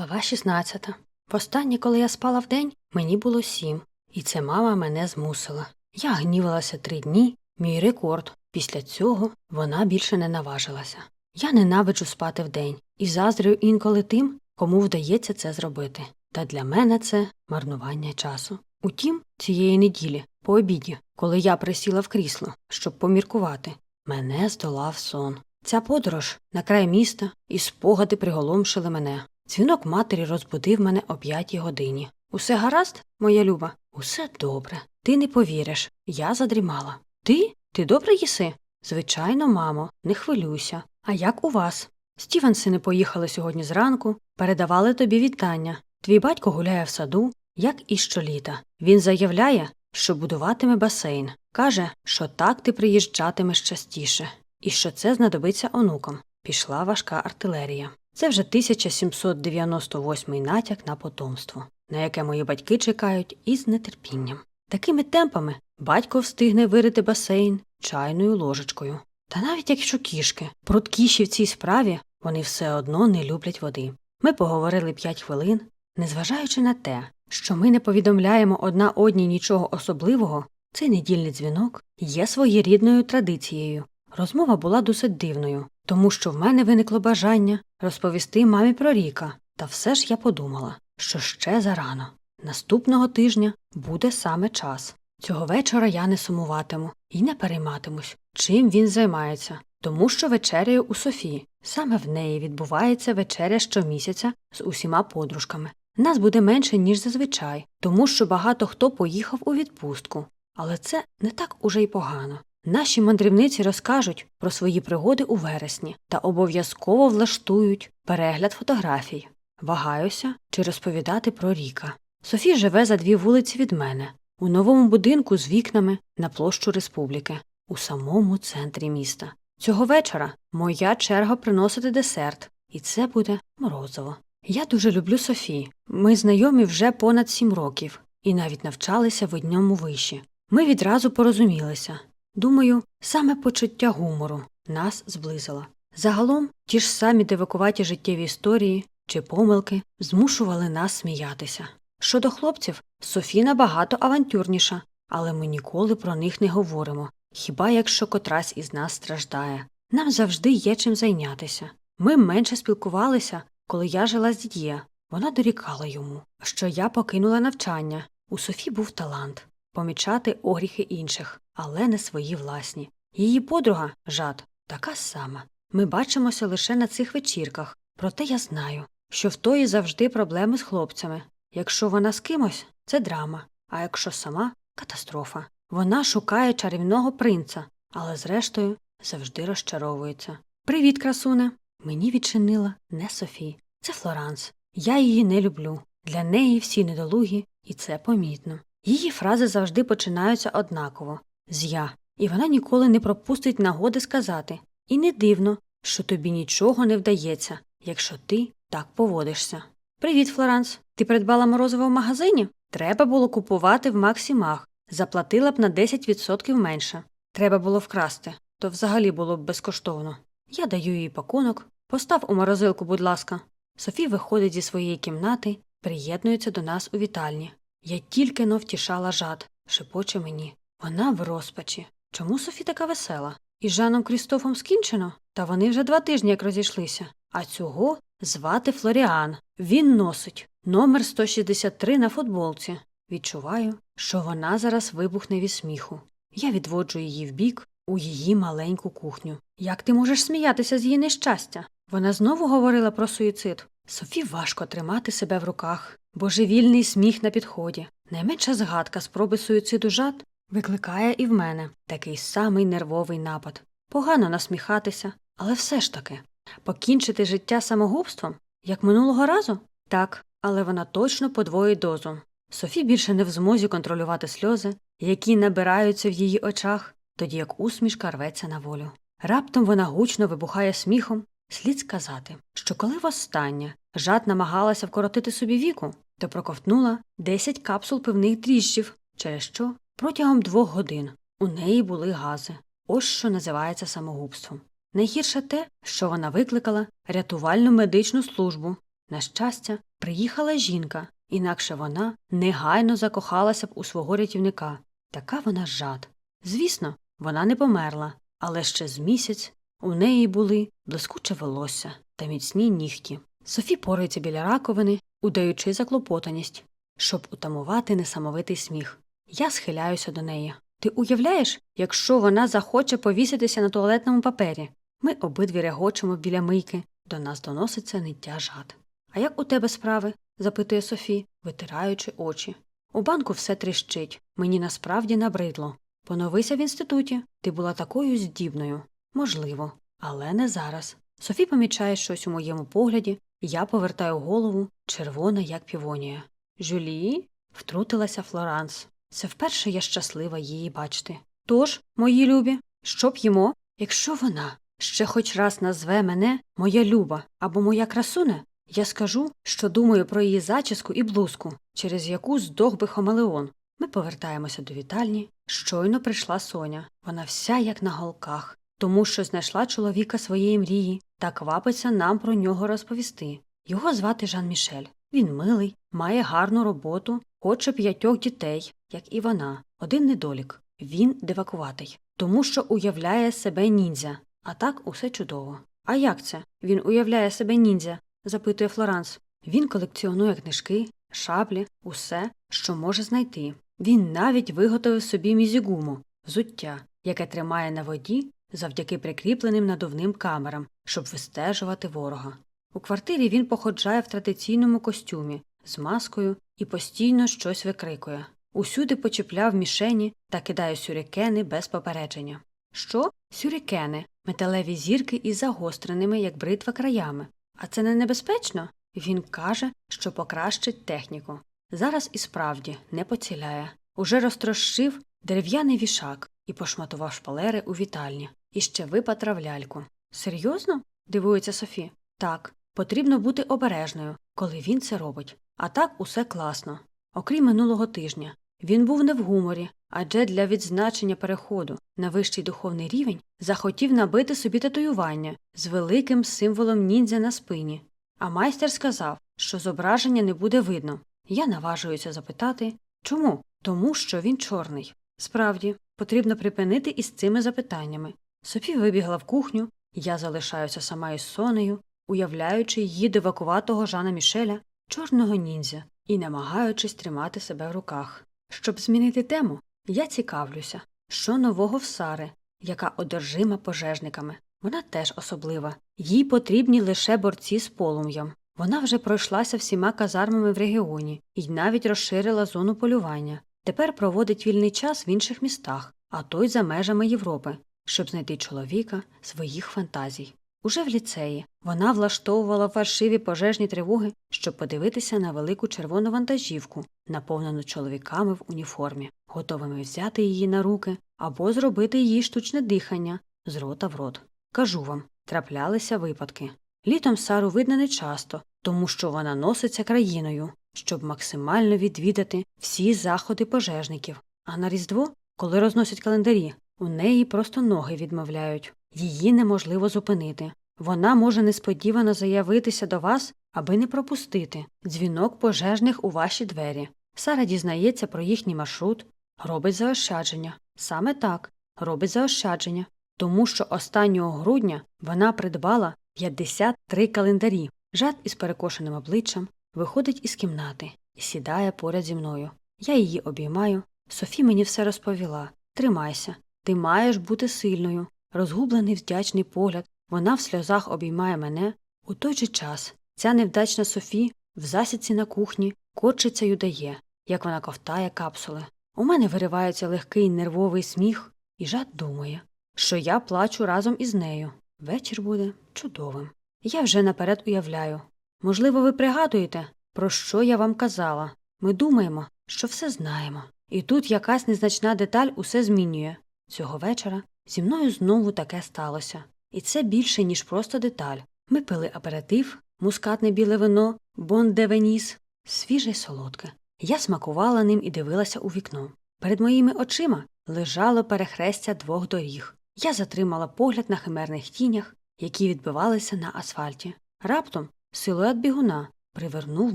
Глава 16. Востаннє, коли я спала вдень, мені було сім, і це мама мене змусила. Я гнівалася три дні, мій рекорд. Після цього вона більше не наважилася. Я ненавиджу спати вдень і заздрю інколи тим, кому вдається це зробити. Та для мене це марнування часу. Утім, цієї неділі, по обіді, коли я присіла в крісло, щоб поміркувати, мене здолав сон. Ця подорож на край міста і спогади приголомшили мене. Дзвінок матері розбудив мене о п'ятій годині. Усе гаразд, моя люба? Усе добре. Ти не повіриш. Я задрімала. Ти? Ти добре їси? Звичайно, мамо, не хвилюйся. А як у вас? Стівенсини поїхали сьогодні зранку, передавали тобі вітання. Твій батько гуляє в саду, як і щоліта. Він заявляє, що будуватиме басейн. Каже, що так ти приїжджатимеш частіше, і що це знадобиться онукам. Пішла важка артилерія. Це вже 1798 натяк на потомство, на яке мої батьки чекають із нетерпінням. Такими темпами батько встигне вирити басейн чайною ложечкою. Та навіть якщо кішки пруткіші в цій справі, вони все одно не люблять води. Ми поговорили п'ять хвилин, незважаючи на те, що ми не повідомляємо одна одній нічого особливого, цей недільний дзвінок є своєрідною традицією. Розмова була досить дивною, тому що в мене виникло бажання розповісти мамі про Ріка, та все ж я подумала, що ще зарано. Наступного тижня буде саме час. Цього вечора я не сумуватиму і не перейматимусь, чим він займається, тому що вечеряю у Софії. Саме в неї відбувається вечеря щомісяця з усіма подружками. Нас буде менше, ніж зазвичай, тому що багато хто поїхав у відпустку. Але це не так уже й погано. Наші мандрівниці розкажуть про свої пригоди у вересні та обов'язково влаштують перегляд фотографій. Вагаюся чи розповідати про Ріка. Софі живе за дві вулиці від мене, у новому будинку з вікнами на площу республіки, у самому центрі міста. Цього вечора моя черга приносити десерт, і це буде морозиво. Я дуже люблю Софі. Ми знайомі вже понад сім років і навіть навчалися в одному виші. Ми відразу порозумілися. Думаю, саме почуття гумору нас зблизило. Загалом ті ж самі дивакуваті життєві історії чи помилки змушували нас сміятися. Щодо хлопців, Софі набагато авантюрніша, але ми ніколи про них не говоримо, хіба якщо котрась із нас страждає. Нам завжди є чим зайнятися. Ми менше спілкувалися, коли я жила з дід'є. Вона дорікала йому, що я покинула навчання. У Софі був талант помічати огріхи інших, але не свої власні. Її подруга жад така сама. Ми бачимося лише на цих вечірках, проте я знаю, що в тої завжди проблеми з хлопцями. Якщо вона з кимось, це драма, а якщо сама катастрофа. Вона шукає чарівного принца, але зрештою завжди розчаровується. Привіт, красуне. Мені відчинила не Софі, це Флоранс. Я її не люблю. Для неї всі недолугі, і це помітно. Її фрази завжди починаються однаково з я, і вона ніколи не пропустить нагоди сказати і не дивно, що тобі нічого не вдається, якщо ти так поводишся. Привіт, Флоранс. Ти придбала морозиво в магазині? Треба було купувати в Максимах. Заплатила б на 10% менше. Треба було вкрасти, то взагалі було б безкоштовно. Я даю їй пакунок. Постав у морозилку, будь ласка. Софі виходить зі своєї кімнати, приєднується до нас у вітальні. Я тільки но втішала жад, шепоче мені. Вона в розпачі. Чому Софі така весела? Із Жаном Крістофом скінчено? Та вони вже два тижні як розійшлися. А цього звати Флоріан. Він носить номер 163 на футболці. Відчуваю, що вона зараз вибухне від сміху. Я відводжу її вбік у її маленьку кухню. Як ти можеш сміятися з її нещастя? Вона знову говорила про суїцид. Софі важко тримати себе в руках. Божевільний сміх на підході. Найменша згадка спроби суїциду жад викликає і в мене такий самий нервовий напад. Погано насміхатися, але все ж таки покінчити життя самогубством, як минулого разу? Так, але вона точно подвоїть дозу. Софі більше не в змозі контролювати сльози, які набираються в її очах, тоді як усмішка рветься на волю. Раптом вона гучно вибухає сміхом. Слід сказати, що коли востаннє жад намагалася вкоротити собі віку, то проковтнула 10 капсул пивних дріжджів, через що протягом двох годин у неї були гази. Ось що називається самогубством. Найгірше те, що вона викликала рятувальну медичну службу. На щастя, приїхала жінка, інакше вона негайно закохалася б у свого рятівника. Така вона жад. Звісно, вона не померла, але ще з місяць у неї були блискуче волосся та міцні нігті. Софі порується біля раковини, удаючи заклопотаність, щоб утамувати несамовитий сміх. Я схиляюся до неї. Ти уявляєш, якщо вона захоче повіситися на туалетному папері? Ми обидві регочемо біля мийки, до нас доноситься ниття жад. А як у тебе справи? запитує Софі, витираючи очі. У банку все тріщить, мені насправді набридло. Поновися в інституті, ти була такою здібною. Можливо, але не зараз. Софі помічає щось у моєму погляді, я повертаю голову, червона, як півонія. Жюлі? втрутилася Флоранс. Це вперше я щаслива її бачити. Тож, мої любі, що п'ємо, якщо вона ще хоч раз назве мене моя люба або моя красуне, я скажу, що думаю про її зачіску і блузку, через яку здох би Хомелеон. Ми повертаємося до вітальні. Щойно прийшла Соня. Вона вся як на голках, тому що знайшла чоловіка своєї мрії та квапиться нам про нього розповісти. Його звати Жан Мішель. Він милий, має гарну роботу, хоче п'ятьох дітей, як і вона. Один недолік. Він девакуватий, тому що уявляє себе ніндзя. А так усе чудово. А як це? Він уявляє себе ніндзя? запитує Флоранс. Він колекціонує книжки, шаблі, усе, що може знайти. Він навіть виготовив собі мізігуму, взуття, яке тримає на воді завдяки прикріпленим надувним камерам, щоб вистежувати ворога. У квартирі він походжає в традиційному костюмі з маскою і постійно щось викрикує. Усюди почіпляв мішені та кидає сюрикени без попередження. Що? Сюрикени, металеві зірки із загостреними, як бритва краями. А це не небезпечно? Він каже, що покращить техніку. Зараз і справді не поціляє. Уже розтрощив дерев'яний вішак і пошматував шпалери у вітальні. І ще випатрав ляльку. Серйозно? дивується Софі. Так, потрібно бути обережною, коли він це робить. А так усе класно. Окрім минулого тижня. Він був не в гуморі, адже для відзначення переходу на вищий духовний рівень захотів набити собі татуювання з великим символом ніндзя на спині. А майстер сказав, що зображення не буде видно. Я наважуюся запитати чому? Тому що він чорний. Справді, потрібно припинити із цими запитаннями. Софі вибігла в кухню, я залишаюся сама із сонею, уявляючи її дивакуватого Жана Мішеля, чорного ніндзя, і намагаючись тримати себе в руках. Щоб змінити тему, я цікавлюся, що нового в Сари, яка одержима пожежниками. Вона теж особлива. Їй потрібні лише борці з полум'ям. Вона вже пройшлася всіма казармами в регіоні і навіть розширила зону полювання. Тепер проводить вільний час в інших містах, а то й за межами Європи, щоб знайти чоловіка своїх фантазій. Уже в ліцеї вона влаштовувала фальшиві пожежні тривоги, щоб подивитися на велику червону вантажівку, наповнену чоловіками в уніформі, готовими взяти її на руки або зробити їй штучне дихання з рота в рот. Кажу вам, траплялися випадки. Літом Сару видно нечасто, тому що вона носиться країною, щоб максимально відвідати всі заходи пожежників. А на Різдво, коли розносять календарі, у неї просто ноги відмовляють. Її неможливо зупинити. Вона може несподівано заявитися до вас, аби не пропустити дзвінок пожежних у ваші двері. Сара дізнається про їхній маршрут, робить заощадження. Саме так, робить заощадження, тому що останнього грудня вона придбала 53 календарі. Жад із перекошеним обличчям виходить із кімнати і сідає поряд зі мною. Я її обіймаю. Софі мені все розповіла. Тримайся, ти маєш бути сильною. Розгублений вдячний погляд, вона в сльозах обіймає мене. У той же час ця невдачна Софі в засідці на кухні корчиться й удає, як вона ковтає капсули. У мене виривається легкий нервовий сміх, і жад думає, що я плачу разом із нею. Вечір буде чудовим. Я вже наперед уявляю. Можливо, ви пригадуєте, про що я вам казала. Ми думаємо, що все знаємо. І тут якась незначна деталь усе змінює. Цього вечора зі мною знову таке сталося. І це більше, ніж просто деталь. Ми пили аперитив, мускатне біле вино, бондевеніс, свіже й солодке. Я смакувала ним і дивилася у вікно. Перед моїми очима лежало перехрестя двох доріг. Я затримала погляд на химерних тінях, які відбивалися на асфальті. Раптом силует бігуна привернув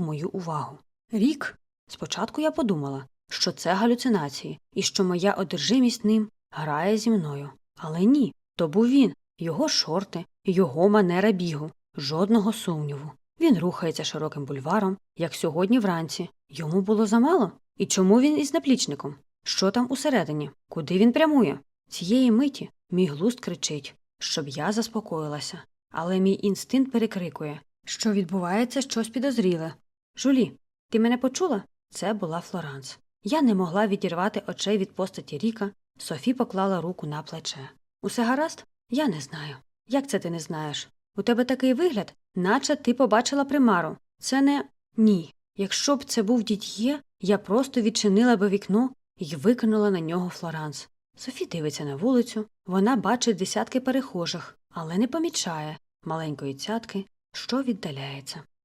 мою увагу. Рік. Спочатку я подумала, що це галюцинації і що моя одержимість ним грає зі мною. Але ні, то був він, його шорти, його манера бігу, жодного сумніву. Він рухається широким бульваром, як сьогодні вранці. Йому було замало? І чому він із наплічником? Що там усередині? Куди він прямує? Цієї миті мій глузд кричить, щоб я заспокоїлася, але мій інстинкт перекрикує, що відбувається щось підозріле. Жулі, ти мене почула? Це була Флоранс. Я не могла відірвати очей від постаті Ріка. Софі поклала руку на плече. Усе гаразд? Я не знаю. Як це ти не знаєш? У тебе такий вигляд, наче ти побачила примару. Це не ні. Якщо б це був дід'є, я просто відчинила би вікно і викинула на нього Флоранс. Софі дивиться на вулицю, вона бачить десятки перехожих, але не помічає маленької цятки, що віддаляється.